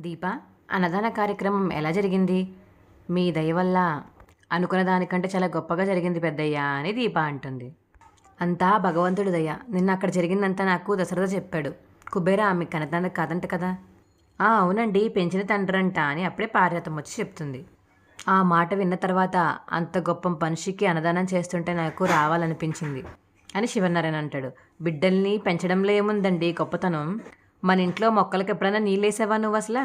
దీప అన్నదాన కార్యక్రమం ఎలా జరిగింది? మీ దయ వల్ల అనుకున్న దానికంటే చాలా గొప్పగా జరిగింది పెద్దయ్య అని దీప అంటుంది. అంతా భగవంతుడు దయ. నిన్న అక్కడ జరిగిందంతా నాకు దశరథ చెప్పాడు. కుబేరా ఆమె కనదాన కాదంట కదా. ఆ అవునండి పెంచిన తండ్రంట అని అప్పుడే పార్యతం వచ్చి చెప్తుంది. ఆ మాట విన్న తర్వాత అంత గొప్ప మనిషికి అన్నదానం చేస్తుంటే నాకు రావాలనిపించింది అని శివనారాయణ అంటాడు. బిడ్డల్ని పెంచడంలో ఏముందండి గొప్పతనం? మన ఇంట్లో మొక్కలకు ఎప్పుడైనా నీళ్ళేసావా నువ్వు అసలు?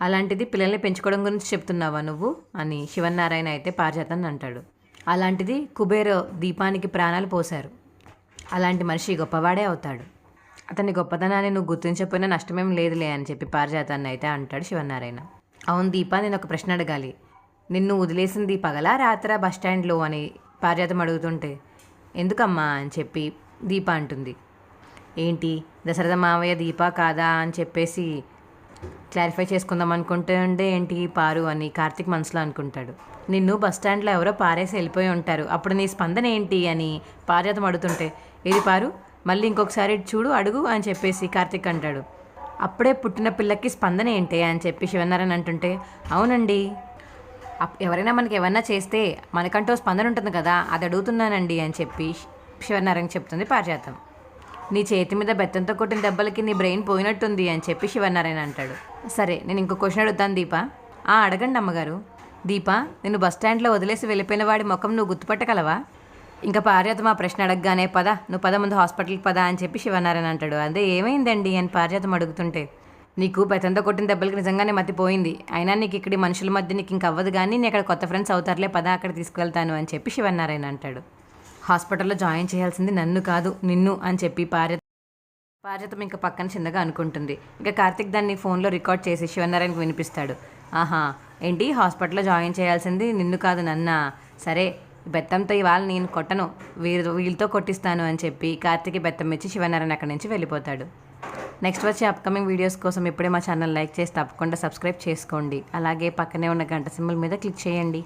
అలాంటిది పిల్లల్ని పెంచుకోవడం గురించి చెప్తున్నావా నువ్వు? అని శివనారాయణ అయితే పారిజాతాన్ని అంటాడు. అలాంటిది కుబేర దీపానికి ప్రాణాలు పోశారు. అలాంటి మనిషి గొప్పవాడే అవుతాడు. అతని గొప్పతనాన్ని నువ్వు గుర్తించకపోయినా నష్టమేం లేదులే అని చెప్పి పారిజాతాన్ని అయితే అంటాడు శివనారాయణ అవును దీపా నేను ఒక ప్రశ్న అడగాలి. నిన్ను వదిలేసింది పగలా రాత్ర బస్ స్టాండ్లో అని పారిజాతం అడుగుతుంటే ఎందుకమ్మా అని చెప్పి దీప అంటుంది. ఏంటి? దశరథ మావయ్య దీపా కాదా అని చెప్పేసి క్లారిఫై చేసుకుందాం అనుకుంటే ఉండే ఏంటి పారు అని కార్తిక్ మనసులో అనుకుంటాడు. నిన్ను బస్ స్టాండ్లో ఎవరో పారేసి వెళ్ళిపోయి ఉంటారు. అప్పుడు నీ స్పందన ఏంటి అని పారిజాతం అడుగుతుంటే ఏది పారు? మళ్ళీ ఇంకొకసారి చూడు అడుగు అని చెప్పేసి కార్తిక్ అంటాడు. అప్పుడే పుట్టిన పిల్లకి స్పందన ఏంటి అని చెప్పి శివనారాయణ అంటుంటే అవునండి. అప్- ఎవరైనా మనకి ఏమన్నా చేస్తే మనకంటూ స్పందన ఉంటుంది కదా అది అడుగుతున్నానండి అని చెప్పి శివనారాయణ చెప్తుంది పారిజాతం నీ చేతి మీద బెత్తంతో కొట్టిన దెబ్బలకి నీ బ్రెయిన్ పోయినట్టుంది అని చెప్పి శివనారాయణ అంటాడు. సరే నేను ఇంకో క్వశ్చన్ అడుగుతాను దీప. ఆ అడగండి అమ్మగారు. దీప నిన్ను బస్ స్టాండ్లో వదిలేసి వెళ్ళిపోయిన వాడి ముఖం నువ్వు గుర్తుపట్టగలవా? ఇంకా పారిజాతం ఆ ప్రశ్న అడగగానే పద నువ్వు పద ముందు హాస్పిటల్కి పద అని చెప్పి శివనారాయణ అంటాడు. అదే ఏమైందండి అని పారిజాతం అడుగుతుంటే నీకు బెత్తంతో కొట్టిన దెబ్బలకి నిజంగానే మతిపోయింది అయినా నీకు ఇక్కడి మనుషుల మధ్య నీకు ఇంక అవ్వదు కానీ నేను అక్కడ కొత్త ఫ్రెండ్స్ అవుతారులే పద అక్కడ తీసుకెళ్తాను అని చెప్పి శివనారాయణ అంటాడు. హాస్పిటల్లో జాయిన్ చేయాల్సింది నన్ను కాదు నిన్ను అని చెప్పి పార్య పార్యతం ఇంకా పక్కన చిన్నగా అనుకుంటుంది. ఇంకా కార్తిక్ దాన్ని ఫోన్లో రికార్డ్ చేసి శివనారాయణకి వినిపిస్తాడు. ఆహా ఏంటి? హాస్పిటల్లో జాయిన్ చేయాల్సింది నిన్ను కాదు నన్నా? సరే బెత్తంతో ఇవాళ నేను కొట్టను. వీరు వీళ్ళతో కొట్టిస్తాను అని చెప్పి కార్తిక్ బెత్తం ఇచ్చి శివనారాయణ అక్కడి నుంచి వెళ్ళిపోతాడు. నెక్స్ట్ వచ్చే అప్కమింగ్ వీడియోస్ కోసం ఇప్పుడే మా ఛానల్ లైక్ చేసి తప్పకుండా సబ్స్క్రైబ్ చేసుకోండి. అలాగే పక్కనే ఉన్న గంట సింబల్ మీద క్లిక్ చేయండి.